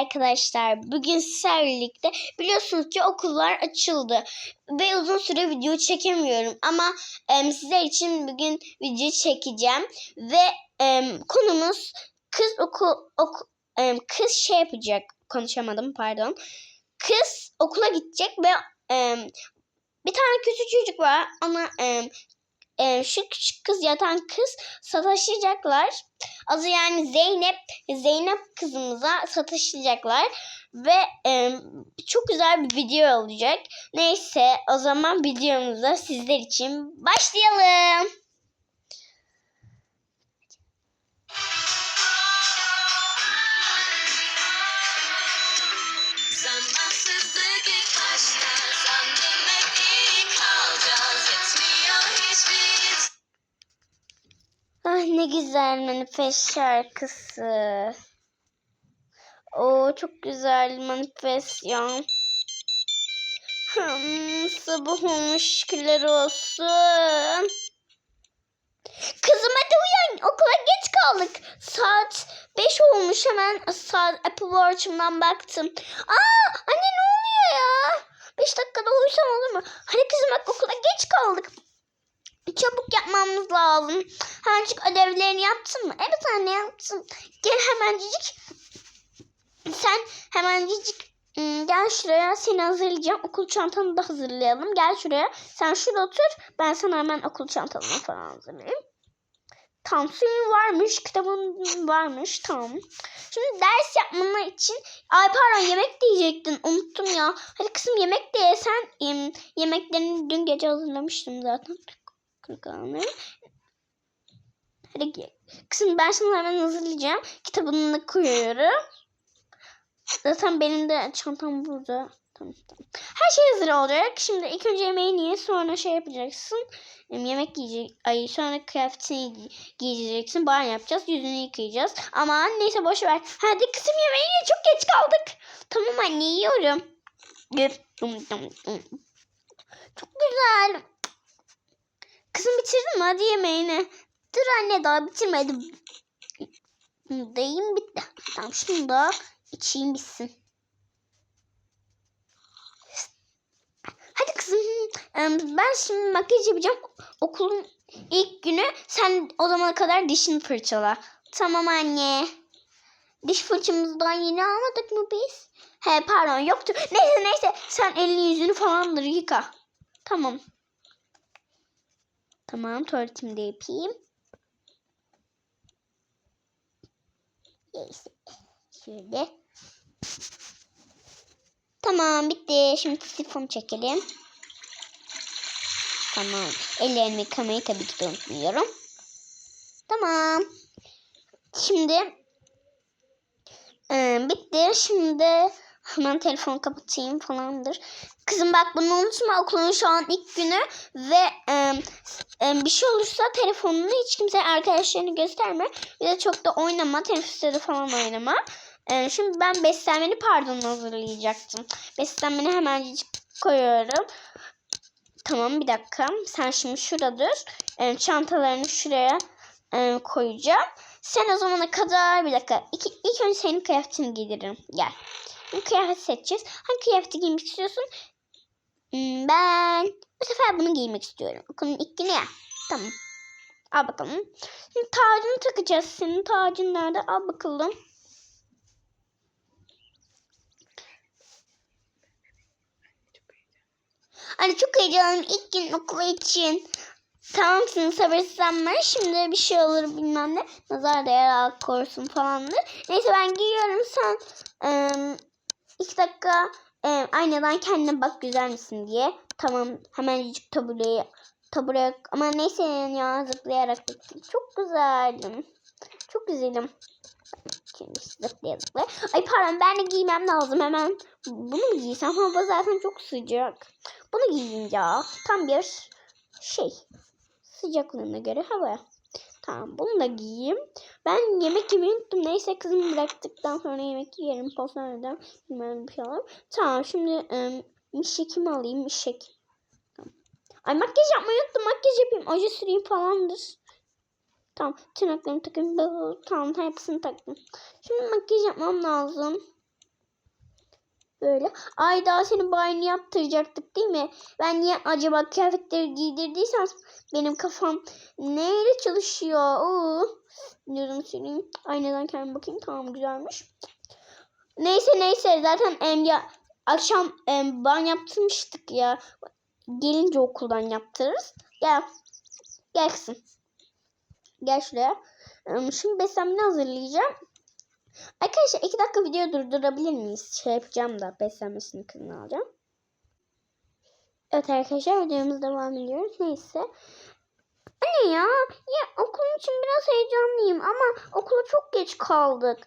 arkadaşlar. Bugün sizlerle birlikte biliyorsunuz ki okullar açıldı. Ve uzun süre video çekemiyorum. Ama em, sizler için bugün video çekeceğim. Ve em, konumuz kız okul oku, em, kız şey yapacak. Konuşamadım pardon. Kız okula gidecek ve em, bir tane küçük çocuk var. Ona em, em, şu küçük kız yatan kız sataşacaklar. Adı yani Zeynep. Zeynep kızımıza sataşacaklar. Ve e, çok güzel bir video olacak. Neyse o zaman videomuza sizler için başlayalım. Güzel manifest şarkısı. Oo çok güzel manifest ya. Hmm, sabah olmuş şükürler olsun. Kızım hadi uyan okula geç kaldık. Saat 5 olmuş hemen saat Apple Watch'ımdan baktım. Aa anne ne oluyor ya? 5 dakikada uyusam olur mu? Hadi kızım bak okula geç kaldık. Çabuk yapmamız lazım. Hemencik ödevlerini yaptın mı? Evet anne yaptım. Gel hemencik. Sen hemencik ım, gel şuraya seni hazırlayacağım. Okul çantanı da hazırlayalım. Gel şuraya. Sen şurada otur. Ben sana hemen okul çantanı falan hazırlayayım. Suyun varmış. Kitabın varmış. Tamam. Şimdi ders yapmana için ay pardon yemek de yiyecektin. Unuttum ya. Hadi kızım yemek de yesen. Yem, yemeklerini dün gece hazırlamıştım zaten. Kırıkhanı. Hadi gel. Kızım ben sana hemen hazırlayacağım. Kitabını koyuyorum. Zaten benim de çantam burada. Tamam, tamam. Her şey hazır olacak. Şimdi ilk önce yemeğini ye sonra şey yapacaksın. Em, Yemek yiyecek. Ay sonra kıyafetini giy- giyeceksin. Banyo yapacağız. Yüzünü yıkayacağız. Ama neyse boş ver. Hadi kızım yemeğini ye. Çok geç kaldık. Tamam anne yiyorum. Çok güzel. Kızım bitirdin mi? Hadi yemeğini. Dur anne daha bitirmedim. Dayım bitti. Tamam şunu da içeyim bitsin. Hadi kızım. Ben şimdi makyaj yapacağım. Okulun ilk günü. Sen o zamana kadar dişini fırçala. Tamam anne. Diş fırçamızdan yeni almadık mı biz? He pardon yoktu. Neyse neyse sen elini yüzünü falandır yıka. Tamam. Tamam tuvaletimi de yapayım. Neyse. Şöyle. Tamam bitti. Şimdi sifon çekelim. Tamam. Ellerimi yıkamayı tabii ki de unutmuyorum. Tamam. Şimdi e, bitti. Şimdi hemen telefonu kapatayım falandır. Kızım bak bunu unutma okulun şu an ilk günü ve e, e, bir şey olursa telefonunu hiç kimseye arkadaşlarını gösterme. Bir de çok da oynama. Teneffüste de falan oynama. E, şimdi ben beslenmeni pardon hazırlayacaktım. Beslenmeni hemen koyuyorum. Tamam bir dakika. Sen şimdi şurada dur. E, çantalarını şuraya e, koyacağım. Sen o zamana kadar bir dakika. İki, ilk önce senin kıyafetini giydiririm. Gel. Şimdi kıyafet seçeceğiz. Hangi kıyafeti giymek istiyorsun? Hmm, Ben bu sefer bunu giymek istiyorum. Okulun ilk günü ya. Tamam. Al bakalım. Şimdi tacını takacağız. Senin tacın nerede? Al bakalım. Anne çok heyecanlıyım ilk gün okula için. Tamam şimdi sabırsızlanma. Şimdi bir şey olur bilmem ne. Nazar değer al korusun falandır. Neyse ben giyiyorum. Sen eee iki dakika eee, aynadan kendine bak güzel misin diye. Tamam hemencik tabureye tabureye ama neyse ya zıplayarak gittim. Çok güzeldim. Çok güzelim. Şimdi zıplaya. Ay pardon ben de giymem lazım hemen. Bunu mu giysem? Hava zaten çok sıcak. Bunu giyeyim ya. Tam bir şey. Sıcaklığına göre hava. Tamam bunu da giyeyim. Ben yemek yemeyi unuttum. Neyse kızımı bıraktıktan sonra yemek yerim. Postaneden bilmem bir şey alalım. Tamam şimdi ım, mişekimi alayım. Mişek. Ay makyaj yapmayı unuttum. Makyaj yapayım. Oje süreyim falandır. Tamam. Tırnaklarımı takayım. Tamam hepsini taktım. Şimdi makyaj yapmam lazım. Böyle. Ay daha senin banyo yaptıracaktık değil mi? Ben niye acaba kıyafetleri giydirdiysem benim kafam neyle çalışıyor? Oo. Diyorum senin. Aynadan kendime bakayım. Tamam güzelmiş. Neyse neyse zaten em, ya, akşam em, ban yaptırmıştık ya. Gelince okuldan yaptırırız. Gel. Gel kızım. Gel şuraya. Şimdi beslenmeni hazırlayacağım. Arkadaşlar iki dakika video durdurabilir miyiz? Şey yapacağım da beslenmesini kızını alacağım. Evet arkadaşlar videomuz devam ediyoruz. Neyse. Anne ya, ya okulum için biraz heyecanlıyım ama okula çok geç kaldık.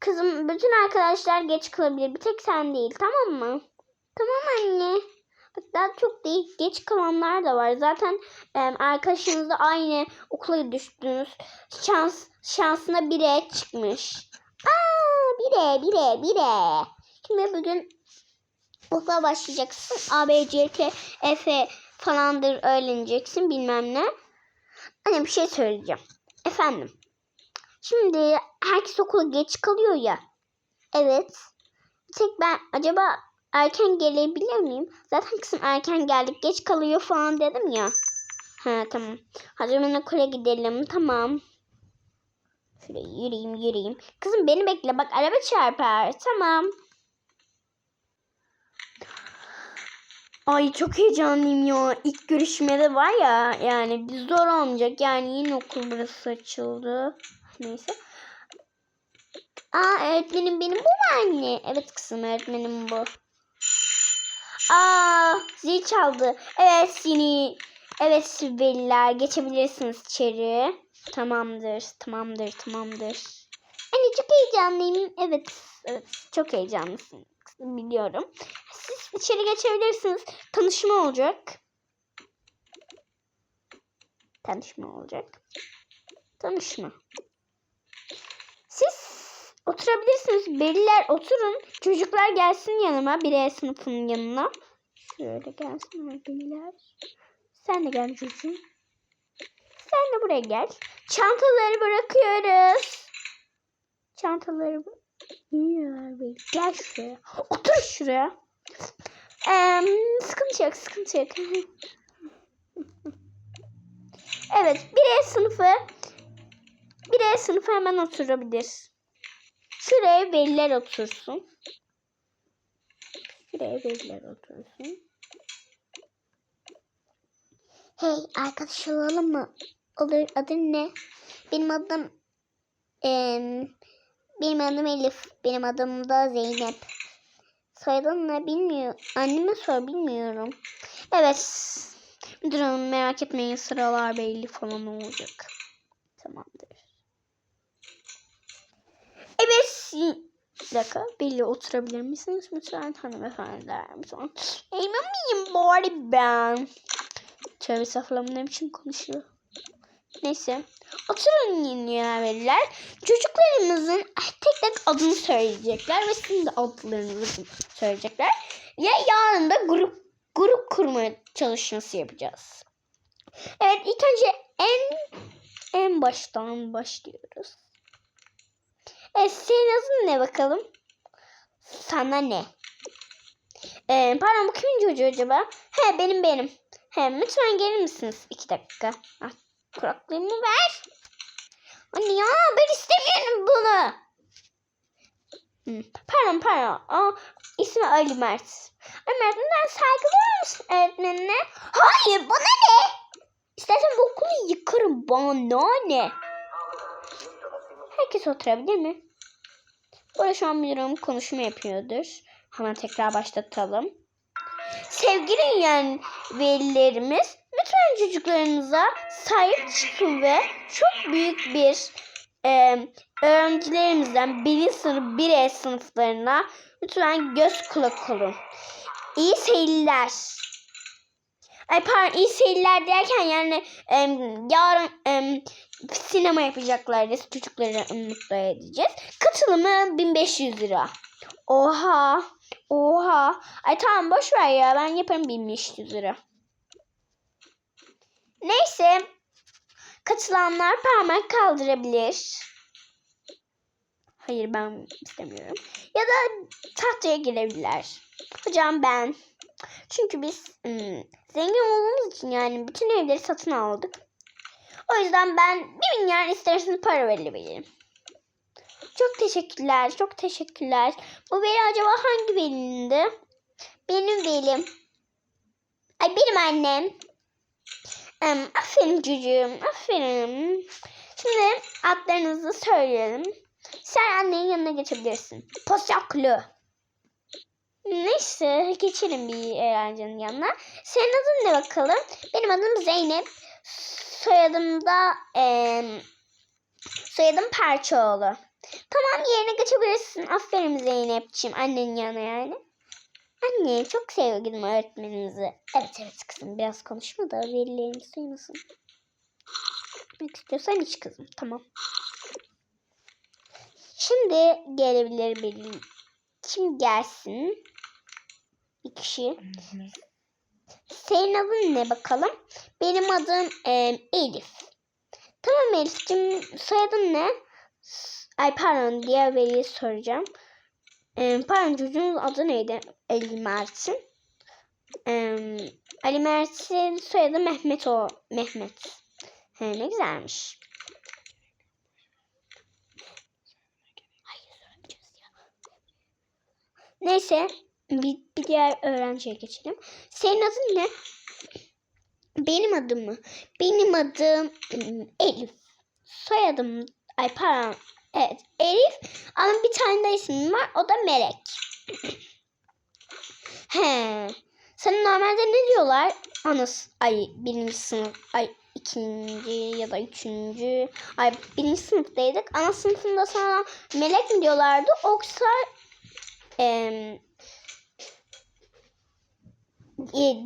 Kızım bütün arkadaşlar geç kalabilir. Bir tek sen değil tamam mı? Tamam anne. Daha çok değil geç kalanlar da var. Zaten e, arkadaşınızla aynı okula düştünüz. Şans şansına bire çıkmış. Aa bire bire bire. Şimdi bugün okula başlayacaksın. A, B, C, K, F falandır öğreneceksin bilmem ne. Anne bir şey söyleyeceğim. Efendim. Şimdi herkes okula geç kalıyor ya. Evet. Bir tek ben acaba erken gelebilir miyim? Zaten kızım erken geldik geç kalıyor falan dedim ya. Ha tamam. Hadi hemen okula gidelim tamam. Şöyle yürüyeyim yürüyeyim. Kızım beni bekle bak araba çarpar. Tamam. Ay çok heyecanlıyım ya. İlk görüşmede var ya yani bir zor olmayacak. Yani yine okul burası açıldı. Neyse. Aa öğretmenim benim bu mu anne? Evet kızım öğretmenim bu. Aa zil çaldı. Evet seni. Evet veliler geçebilirsiniz içeri. Tamamdır tamamdır tamamdır. Anne çok heyecanlıyım. Evet evet çok heyecanlısın. Biliyorum. Siz içeri geçebilirsiniz. Tanışma olacak. Tanışma olacak. Tanışma. Siz oturabilirsiniz. Beliler oturun. Çocuklar gelsin yanıma. Bir sınıfının yanına. Şöyle gelsinler beliler. Sen de gel çocuğum. Sen de buraya gel. Çantaları bırakıyoruz. Çantaları bı- Ya, be- Gel şuraya. Otur şuraya. Ee, sıkıntı yok, sıkıntı yok. evet, bir E sınıfı bir E sınıfı hemen oturabilir. Şuraya veliler otursun. Şuraya veliler otursun. Hey arkadaş olalım mı? Olur. Adın ne? Benim adım em, benim adım Elif. Benim adım da Zeynep. Soyadın ne bilmiyorum. Anneme sor bilmiyorum. Evet. Müdür merak etmeyin sıralar belli falan olacak. Tamamdır. Evet. Bir dakika. Belli oturabilir misiniz lütfen hanımefendiler? Emin miyim bari ben? Tövbe bu ne biçim konuşuyor. Neyse. Oturun yeni veliler. Çocuklarımızın tek tek adını söyleyecekler ve sizin de adlarınızı söyleyecekler. Ve yarın da grup grup kurma çalışması yapacağız. Evet ilk önce en en baştan başlıyoruz. Evet senin adın ne bakalım? Sana ne? Ee, pardon bu kimin çocuğu acaba? He benim benim. He lütfen gelir misiniz? İki dakika. Ah, kuraklığımı ver. Anne ya ben istemiyorum bunu. Hmm, Pardon pardon. Aa, ismi Ali Mert. Ali Mert neden saygılı mısın öğretmenine? Hayır bana ne? İstersen bu okulu yıkarım bana ne? Herkes oturabilir mi? Burada şu an müdürüm konuşma yapıyordur. Hemen tekrar başlatalım. Sevgili yani velilerimiz lütfen çocuklarınıza sahip çıkın ve çok büyük bir e, öğrencilerimizden birinci sınıf 1 sınıflarına lütfen göz kulak olun. İyi seyirler. Ay pardon iyi seyirler derken yani e, yarın e, sinema yapacaklar çocukları mutlu edeceğiz. Katılımı 1500 lira. Oha. Oha. Ay tamam boş ver ya. Ben yaparım 1500 lira. Neyse. Katılanlar parmak kaldırabilir. Hayır ben istemiyorum. Ya da tahtaya girebilirler. Hocam ben. Çünkü biz hmm, zengin olduğumuz için yani bütün evleri satın aldık. O yüzden ben bir milyar isterseniz para verebilirim. Çok teşekkürler, çok teşekkürler. Bu veli acaba hangi velindi? Benim velim. Ay benim annem. Em, aferin çocuğum, aferin. Şimdi adlarınızı söyleyelim. Sen annenin yanına geçebilirsin. Posaklı. Neyse geçelim bir öğrencinin yanına. Senin adın ne bakalım? Benim adım Zeynep. Soyadım da em, soyadım Perçoğlu. Tamam yerine geçebilirsin. Aferin Zeynep'ciğim annenin yanına yani. Anne çok sevdim öğretmeninizi. Evet evet kızım biraz konuşma da velilerimiz duymasın. Gitmek istiyorsan iç kızım. Tamam. Şimdi gelebilir bir kim gelsin? Bir kişi. Senin adın ne bakalım? Benim adım em, Elif. Tamam Elif'cim soyadın ne? Ay pardon diğer veliyi soracağım. Em, pardon çocuğun adı neydi? Ali Mert'in. Em, Ali Mert'in soyadı Mehmet o. Mehmet. He, ne güzelmiş. Neyse bir, bir diğer öğrenciye geçelim. Senin adın ne? Benim adım mı? Benim adım ım, Elif. Soyadım ay pardon. Evet Elif ama bir tane de ismim var o da Melek. He. Sana normalde ne diyorlar? Anas ay birinci sınıf ay ikinci ya da üçüncü ay birinci sınıftaydık. Ana sınıfında sana melek mi diyorlardı yoksa e,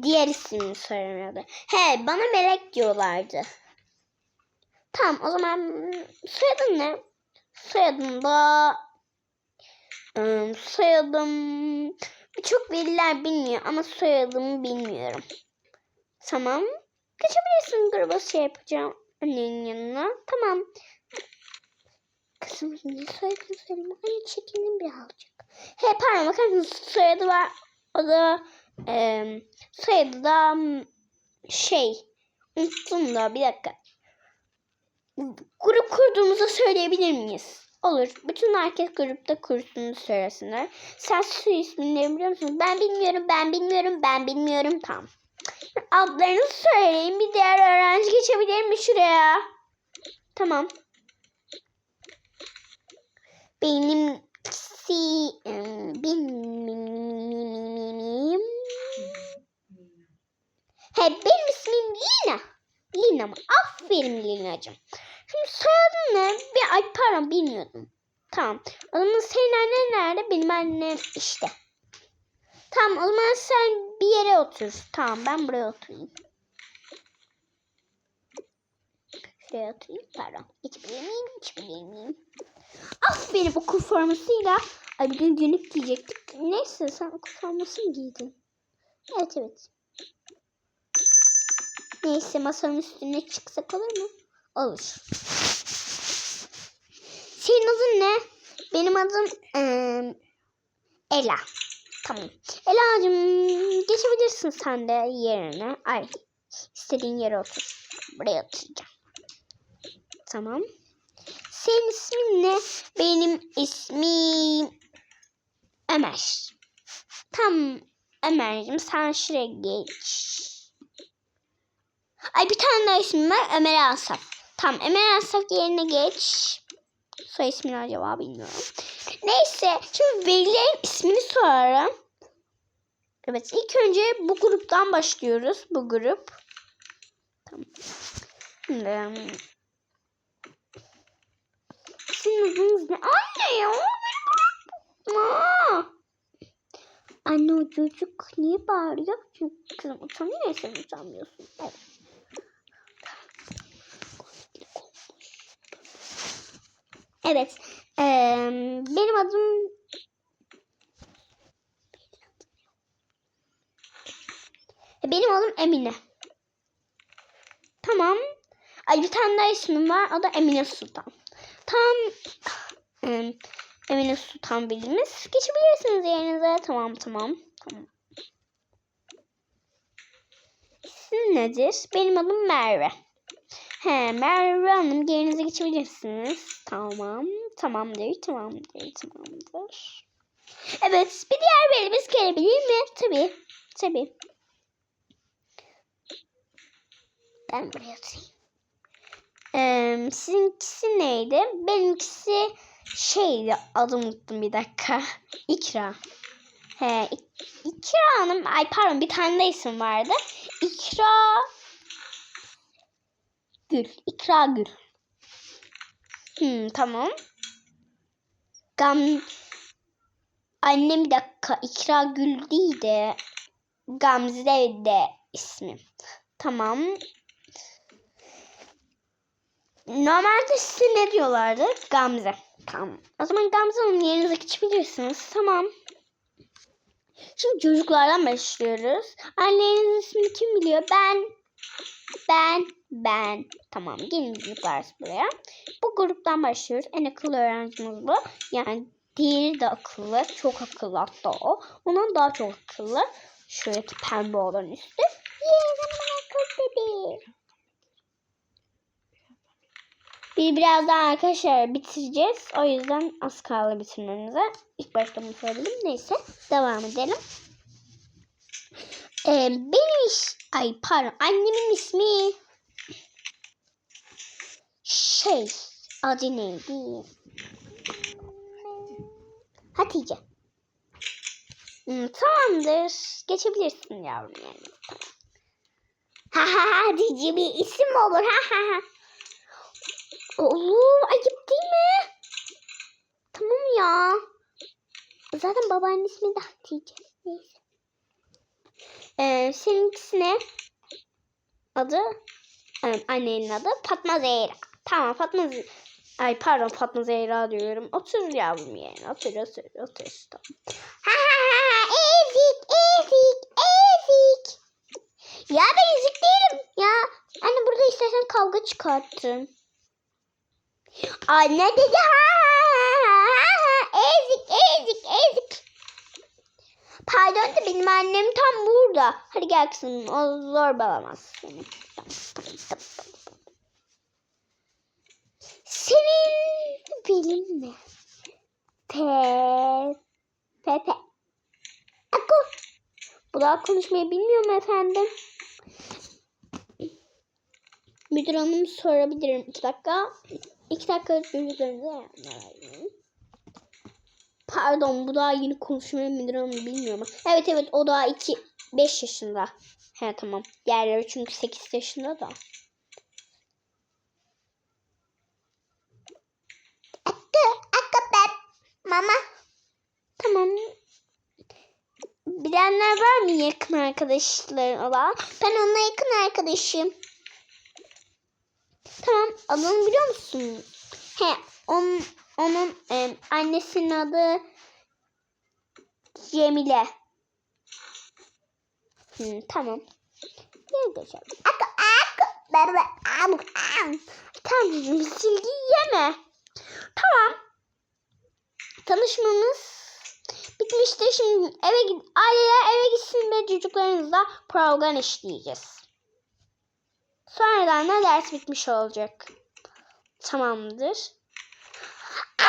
diğer ismini söylemiyordu. He bana melek diyorlardı. Tamam o zaman soyadın ne? Soyadım da ım, soyadım birçok veliler bilmiyor ama soyadımı bilmiyorum. Tamam. Geçebilirsin gruba şey yapacağım annenin yanına. Tamam. Kızım şimdi soyadını söyleyeyim. Ay çekindim birazcık. He pardon bakar soyadı var. O da em, soyadı da şey unuttum da bir dakika. Grup kurduğumuzu söyleyebilir miyiz? Olur. Bütün herkes grupta kursunu söylesinler. Sen su ismini biliyor musun? Ben bilmiyorum, ben bilmiyorum, ben bilmiyorum. Tamam. Adlarınızı söyleyin. Bir diğer öğrenci geçebilir mi şuraya? Tamam. Benimkisi em, benim He benim ismim Lina. Lina mı? Aferin Lina'cığım. Şimdi soyadın ne? Bir ay pardon bilmiyordum. Tamam. O zaman senin annen nerede? Benim annem işte. Tamam o zaman sen bir yere otur. Tamam ben buraya oturayım. Şuraya oturayım. Pardon. İçbilir miyim? İçbilir miyim? Aferin okul formasıyla. Ay bir gün günlük giyecektik. Neyse sen okul forması mı giydin? Evet evet. Neyse masanın üstüne çıksak olur mu? Olur. Senin adın ne? Benim adım eee, Ela. Tamam. Ela'cığım geçebilirsin sen de yerine. Ay istediğin yere otur. Buraya oturacağım. Tamam. Senin ismin ne? Benim ismim Ömer. Tamam Ömer'cim sen şuraya geç. Ay bir tane daha ismim var Ömer Asaf. Tamam Ömer Asaf yerine geç. Soy ismini acaba bilmiyorum. Neyse şimdi velilerin ismini sorarım. Evet ilk önce bu gruptan başlıyoruz. Bu grup. Tamam. Şimdi, um, Sizin ne? Anne ya. Anne o çocuk niye bağırıyor? Çünkü kızım utanıyor ya sen utanmıyorsun. Evet. Evet. eee, benim adım Benim adım Emine. Tamam. Ay bir tane daha ismim var. O da Emine Sultan. Tam em, Emine Sultan Bilimiz. Geçebilirsiniz yerinize. Tamam tamam. Tamam. İsim nedir? Benim adım Merve. He Merve Hanım yerinize geçebilirsiniz. Tamam. Tamamdır. Tamamdır. Tamamdır. Evet. Bir diğer belimiz gelebilir mi? Tabii. Tabii. Ben buraya oturayım. Ee, sizinkisi neydi? Benimkisi şeydi. Adım unuttum bir dakika. İkra. He, İk- İkra Hanım. Ay pardon bir tane de isim vardı. İkra Gül. İkra Gül. Hmm, tamam. Gam Annem bir dakika. İkra Gül değil de Gamze de ismim. Tamam. Normalde size ne diyorlardı? Gamze. Tamam. O zaman Gamze Hanım yerinize geçebilirsiniz. Tamam. Şimdi çocuklardan başlıyoruz. Annenizin ismini kim biliyor? Ben. Ben. Ben. Tamam. Gelin çocuklar buraya. Bu gruptan başlıyoruz. En akıllı öğrencimiz bu. Yani diğeri de akıllı. Çok akıllı hatta o. Ondan daha çok akıllı. Şöyle ki pembe olan üstü. De akıllı bebeği. Bir birazdan arkadaşlar bitireceğiz. O yüzden az kaldı bitirmemize. İlk başta bunu söyledim. Neyse devam edelim. Ee, benim iş... Ay pardon. Annemin ismi... Şey... Adı neydi? Hatice. Hmm, tamamdır. Geçebilirsin yavrum yani. Ha ha ha Hatice bir isim olur? Ha ha ha. Olur. Ayıp değil mi? Tamam ya. Zaten babanın ismi de Hatice. Neyse. Ee, seninkisine adı ee, annenin adı Fatma Zehra. Tamam Fatma Ay pardon Fatma Zehra diyorum. Otur yavrum yerine. Otur otur otur. Tamam. Ha ha ha ezik ezik ezik. Ya ben ezik değilim. Ya anne burada istersen kavga çıkarttın. Anne dedi ha ha ha ha ezik ezik ezik. Pardon da benim annem tam burada. Hadi gel kızım o zorbalamaz seni. Tamam, tamam, tamam, tamam. Senin bilin ne? Pe Pepe. Ako. Bu daha konuşmayı bilmiyor mu efendim? Müdür hanım sorabilirim. İki dakika. İki dakika çocuklarınıza Pardon bu daha yeni konuşmaya müdür hanım bilmiyor mu? Evet evet o daha iki, beş yaşında. He tamam. Diğerleri çünkü sekiz yaşında da. Mama. Tamam. Bilenler var mı yakın arkadaşların olan? Ben onunla yakın arkadaşım. Tamam adını biliyor musun? He onun, onun e, annesinin adı Cemile. Hı, tamam. Gel geçelim. Akı akı. Berber. Am am. Tamam silgi yeme. Tamam. Tanışmamız bitmişti. Şimdi eve git. Aileler eve gitsin ve çocuklarınızla program işleyeceğiz. Sonradan da ders bitmiş olacak. Tamamdır.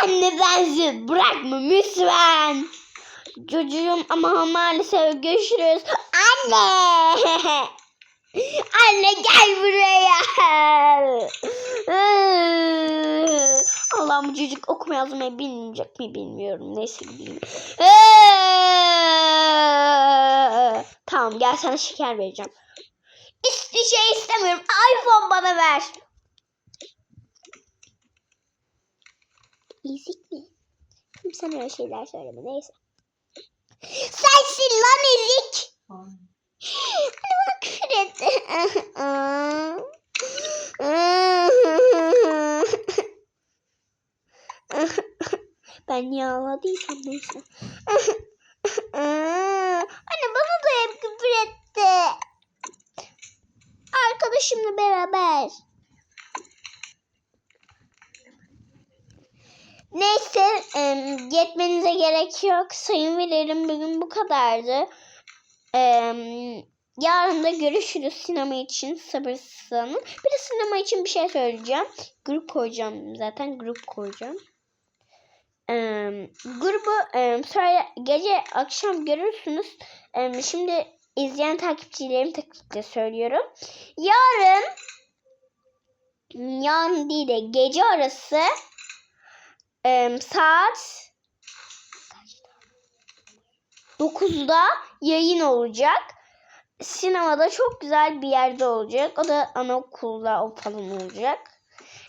Anne bensiz bırakma lütfen. Çocuğum ama maalesef görüşürüz. Anne. Anne gel buraya. Allah'ım bu çocuk okuma yazmayı bilmeyecek mi bilmiyorum. Neyse bilmiyorum. Tamam gel sana şeker vereceğim. Hiçbir şey istemiyorum. iPhone bana ver. Ezik mi? Sen öyle şeyler söyleme neyse. Sensin lan ezik. Hani bana küfür etti. ben niye ağladıysam neyse. Anne bana da hep küfür etti. Arkadaşımla beraber. Neyse yetmenize gerek yok. Sayın veririm bugün bu kadardı. Yarın da görüşürüz sinema için sabırsızlanın. Bir de sinema için bir şey söyleyeceğim. Grup koyacağım zaten grup koyacağım. Em, grubu em, sonra gece akşam görürsünüz. Em, şimdi izleyen takipçilerim takipçiyle söylüyorum. Yarın yarın değil de gece arası em, saat 9'da yayın olacak. Sinemada çok güzel bir yerde olacak. O da anaokulda o falan olacak.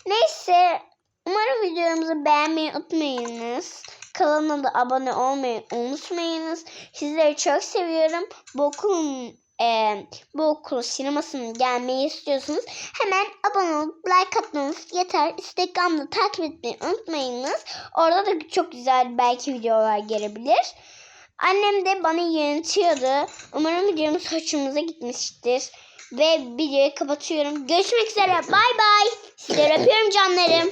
Neyse umarım videomuzu beğenmeyi unutmayınız. Kanalına da abone olmayı unutmayınız. Sizleri çok seviyorum. Bu okulun e, bu okul sinemasının gelmeyi istiyorsanız hemen abone olup like atmanız yeter. Instagram'da takip etmeyi unutmayınız. Orada da çok güzel belki videolar gelebilir. Annem de bana yönetiyordu. Umarım videomuz hoşumuza gitmiştir. Ve videoyu kapatıyorum. Görüşmek üzere. Bay bay. Sizleri öpüyorum canlarım.